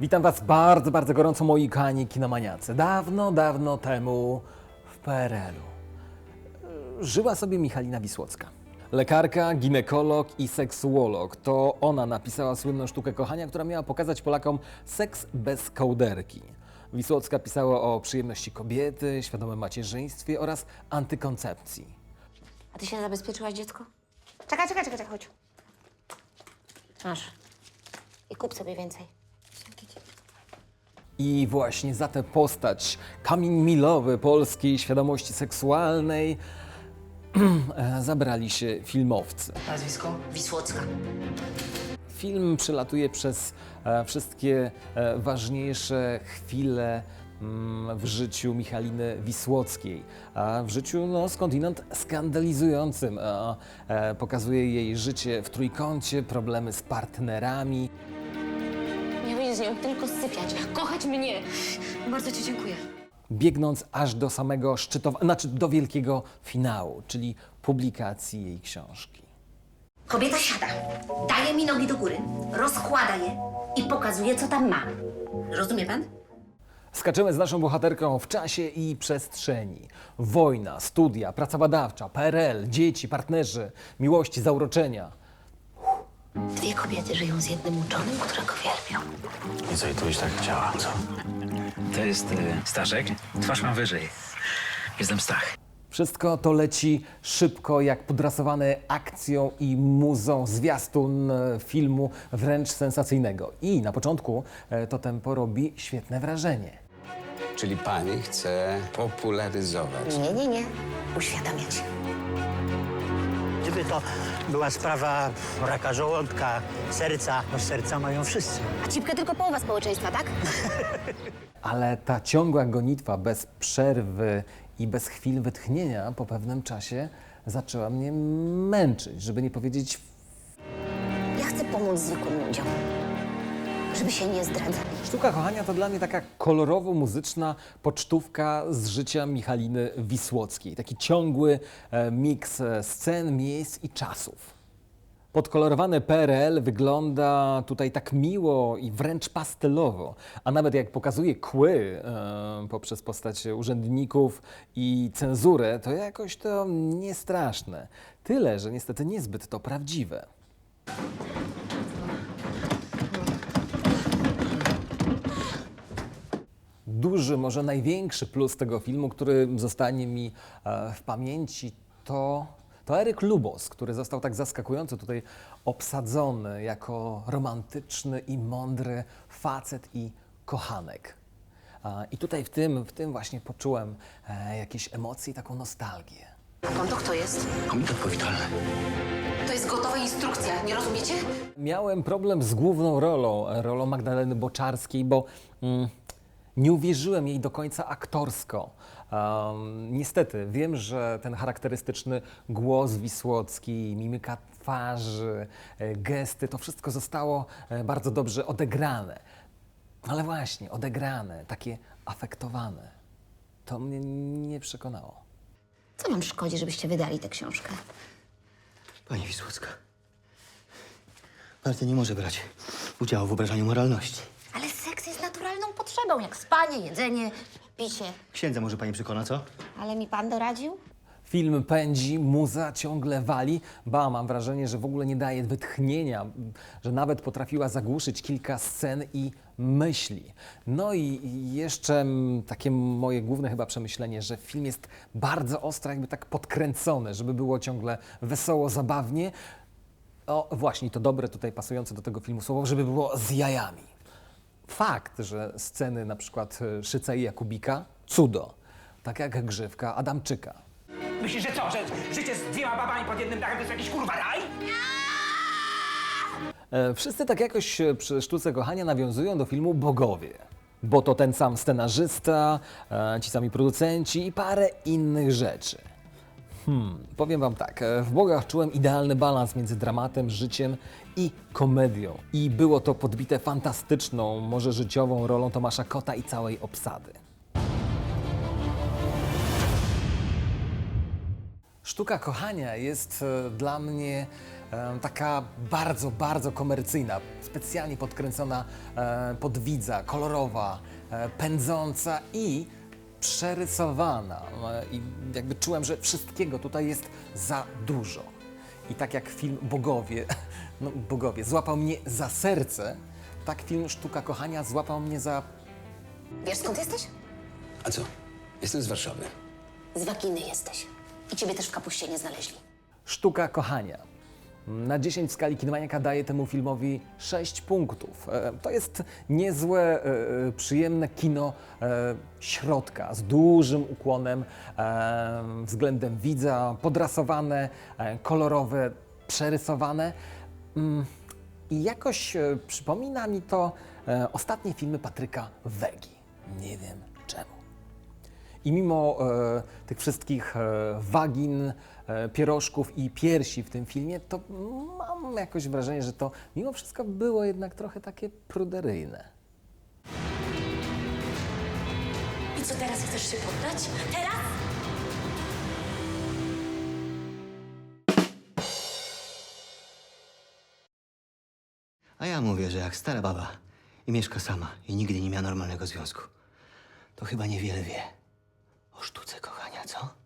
Witam Was bardzo, bardzo gorąco, moi kochani kinomaniacy. Dawno, dawno temu w PRL-u e, żyła sobie Michalina Wisłocka. Lekarka, ginekolog i seksuolog. To ona napisała słynną sztukę kochania, która miała pokazać Polakom seks bez kołderki. Wisłocka pisała o przyjemności kobiety, świadomym macierzyństwie oraz antykoncepcji. A ty się zabezpieczyłaś, dziecko? Czekaj, czekaj, czekaj, czekaj, chodź. Masz. I kup sobie więcej. I właśnie za tę postać, kamień milowy polskiej świadomości seksualnej, zabrali się filmowcy. Nazwisko? Wisłocka. Film przelatuje przez e, wszystkie e, ważniejsze chwile mm, w życiu Michaliny Wisłockiej, a w życiu no, skądinąd skandalizującym. E, e, pokazuje jej życie w trójkącie, problemy z partnerami. Z nią tylko sypiać, kochać mnie. Bardzo ci dziękuję. biegnąc aż do samego szczytowego, znaczy do wielkiego finału, czyli publikacji jej książki. Kobieta siada, daje mi nogi do góry, rozkłada je i pokazuje, co tam ma. Rozumie pan? Skaczemy z naszą bohaterką w czasie i przestrzeni. Wojna, studia, praca badawcza, PRL, dzieci, partnerzy, miłości, zauroczenia. Dwie kobiety żyją z jednym uczonym, którego wielbią. I co, i tu byś tak chciała, co? To jest y, Staszek. Twarz mam wyżej. Jestem Stach. Wszystko to leci szybko, jak podrasowany akcją i muzą zwiastun e, filmu wręcz sensacyjnego. I na początku e, to tempo robi świetne wrażenie. Czyli pani chce popularyzować. Nie, nie, nie. Uświadamiać. To była sprawa raka żołądka, serca, no serca mają wszyscy. A cipkę tylko połowa społeczeństwa, tak? Ale ta ciągła gonitwa bez przerwy i bez chwil wytchnienia po pewnym czasie zaczęła mnie męczyć, żeby nie powiedzieć Ja chcę pomóc zwykłym ludziom, żeby się nie zdradzali. Sztuka kochania to dla mnie taka kolorowo-muzyczna pocztówka z życia Michaliny Wisłockiej. Taki ciągły e, miks e, scen, miejsc i czasów. Podkolorowany PRL wygląda tutaj tak miło i wręcz pastelowo, a nawet jak pokazuje kły e, poprzez postać urzędników i cenzurę, to jakoś to nie straszne. Tyle, że niestety niezbyt to prawdziwe. Duży, może największy plus tego filmu, który zostanie mi e, w pamięci, to, to Eryk Lubos, który został tak zaskakująco tutaj obsadzony jako romantyczny i mądry facet i kochanek. I tutaj w tym, w tym właśnie poczułem e, jakieś emocje i taką nostalgię. A konto kto jest? Komitet powitalny. To jest gotowa instrukcja, nie rozumiecie? Miałem problem z główną rolą, e, rolą Magdaleny Boczarskiej, bo mm, nie uwierzyłem jej do końca aktorsko. Um, niestety, wiem, że ten charakterystyczny głos Wisłocki, mimika twarzy, e, gesty, to wszystko zostało e, bardzo dobrze odegrane. Ale właśnie, odegrane, takie afektowane. To mnie nie przekonało. Co wam szkodzi, żebyście wydali tę książkę? Pani Wisłocka, Marta nie może brać udziału w obrażaniu moralności. Jak spanie, jedzenie, picie. Księdza może pani przekona, co? Ale mi pan doradził? Film pędzi, muza ciągle wali. Ba, mam wrażenie, że w ogóle nie daje wytchnienia, że nawet potrafiła zagłuszyć kilka scen i myśli. No i jeszcze mm, takie moje główne chyba przemyślenie, że film jest bardzo ostro, jakby tak podkręcony, żeby było ciągle wesoło, zabawnie. O, właśnie, to dobre tutaj pasujące do tego filmu słowo, żeby było z jajami. Fakt, że sceny na przykład e, Szyca i Jakubika, cudo. Tak jak Grzywka Adamczyka. Myślisz, że co, że życie z dwiema babami pod jednym dachem to jest jakiś kurwa raj? E, Wszyscy tak jakoś e, przy sztuce kochania nawiązują do filmu Bogowie. Bo to ten sam scenarzysta, e, ci sami producenci i parę innych rzeczy. Hmm, powiem wam tak, e, w Bogach czułem idealny balans między dramatem, życiem i komedią. I było to podbite fantastyczną, może życiową rolą Tomasza Kota i całej obsady. Sztuka kochania jest e, dla mnie e, taka bardzo, bardzo komercyjna, specjalnie podkręcona pod widza, kolorowa, pędząca i przerysowana. E, I jakby czułem, że wszystkiego tutaj jest za dużo. I tak jak film Bogowie, no Bogowie, złapał mnie za serce, tak film Sztuka Kochania złapał mnie za Wiesz skąd jesteś? A co? Jestem z Warszawy. Z Wakiny jesteś. I ciebie też w kapuście nie znaleźli. Sztuka kochania. Na 10 w skali Kinomaniaka daje temu filmowi 6 punktów. E, To jest niezłe, e, przyjemne kino e, środka z dużym ukłonem e, względem widza, podrasowane, e, kolorowe, przerysowane. Mm, I jakoś e, przypomina mi to e, ostatnie filmy Patryka Wegi. Nie wiem czemu. I mimo e, tych wszystkich e, wagin, e, pierożków i piersi w tym filmie, to mam jakoś wrażenie, że to mimo wszystko było jednak trochę takie pruderyjne. I co teraz chcesz się poddać? Teraz? A ja mówię, że jak stara baba i mieszka sama i nigdy nie miała normalnego związku, to chyba niewiele wie o sztuce kochania, co?